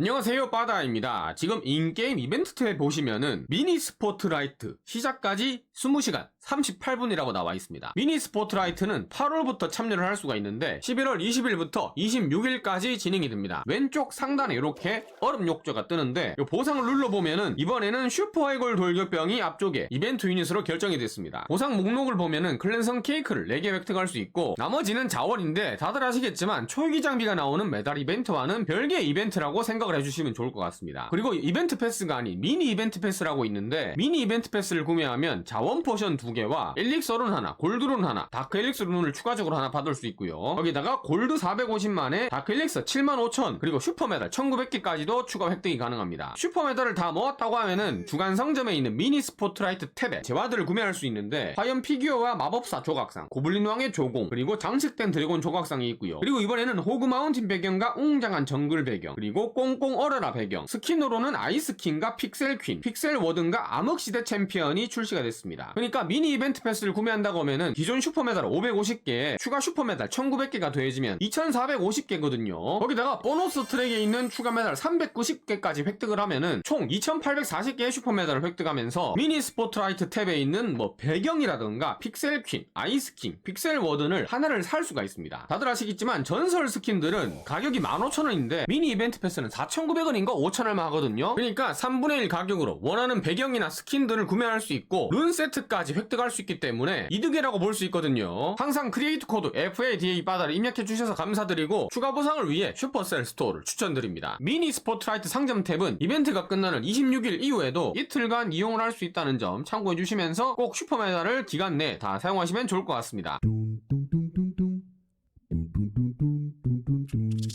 안녕하세요 빠다입니다. 지금 인게임 이벤트 탭에 보시면은 미니 스포트라이트 시작까지 20시간 38분이라고 나와 있습니다. 미니 스포트라이트는 8월부터 참여를 할 수가 있는데 11월 20일부터 26일까지 진행이 됩니다. 왼쪽 상단에 이렇게 얼음 욕조가 뜨는데 이 보상을 눌러보면은 이번에는 슈퍼 해골 돌격병이 앞쪽에 이벤트 유닛으로 결정이 됐습니다. 보상 목록을 보면은 클랜성 케이크를 4개 획득할 수 있고 나머지는 자원인데 다들 아시겠지만 초기 장비가 나오는 메달 이벤트와는 별개의 이벤트라고 생각 을 해주시면 좋을 것 같습니다. 그리고 이벤트 패스가 아닌 미니 이벤트 패스라고 있는데 미니 이벤트 패스를 구매하면 자원 포션 2개와 엘릭서룬 하나, 골드룬 하나, 다크 엘릭스 룬을 추가적으로 하나 받을 수 있고요. 거기다가 골드 450만에 다크 7만 5천 그리고 슈퍼메달 1900개까지도 추가 획득이 가능합니다. 슈퍼메달을 다 모았다고 하면은 주간 상점에 있는 미니 스포트라이트 탭에 재화들을 구매할 수 있는데 화염 피규어와 마법사 조각상, 고블린 왕의 조공, 그리고 장식된 드래곤 조각상이 있고요. 그리고 이번에는 호그 마운틴 배경과 웅장한 정글 배경, 그리고 꽁꽁 얼어라 배경, 스킨으로는 아이스킹과 픽셀 퀸, 픽셀 워든과 암흑시대 챔피언이 출시가 됐습니다. 그러니까 미니 이벤트 패스를 구매한다고 하면은 기존 슈퍼메달 550개에 추가 슈퍼메달 1900개가 더해지면 2450개거든요. 거기다가 보너스 트랙에 있는 추가 메달 390개까지 획득을 하면은 총 2840개의 슈퍼메달을 획득하면서 미니 스포트라이트 탭에 있는 뭐 배경이라든가 픽셀 퀸, 아이스킹, 픽셀 워든을 하나를 살 수가 있습니다. 다들 아시겠지만 전설 스킨들은 가격이 15,000원인데 미니 이벤트 패스는 4,900원인가 5,000원만 하거든요. 그러니까 3분의 1 가격으로 원하는 배경이나 스킨들을 구매할 수 있고 룬 세트까지 획득할 수 있기 때문에 이득이라고 볼 수 있거든요. 항상 크리에이트 코드 FADA 바다를 입력해 주셔서 감사드리고 추가 보상을 위해 슈퍼셀 스토어를 추천드립니다. 미니 스포트라이트 상점 탭은 이벤트가 끝나는 26일 이후에도 이틀간 이용을 할 수 있다는 점 참고해 주시면서 꼭 슈퍼메달을 기간 내에 다 사용하시면 좋을 것 같습니다.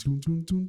Dum dum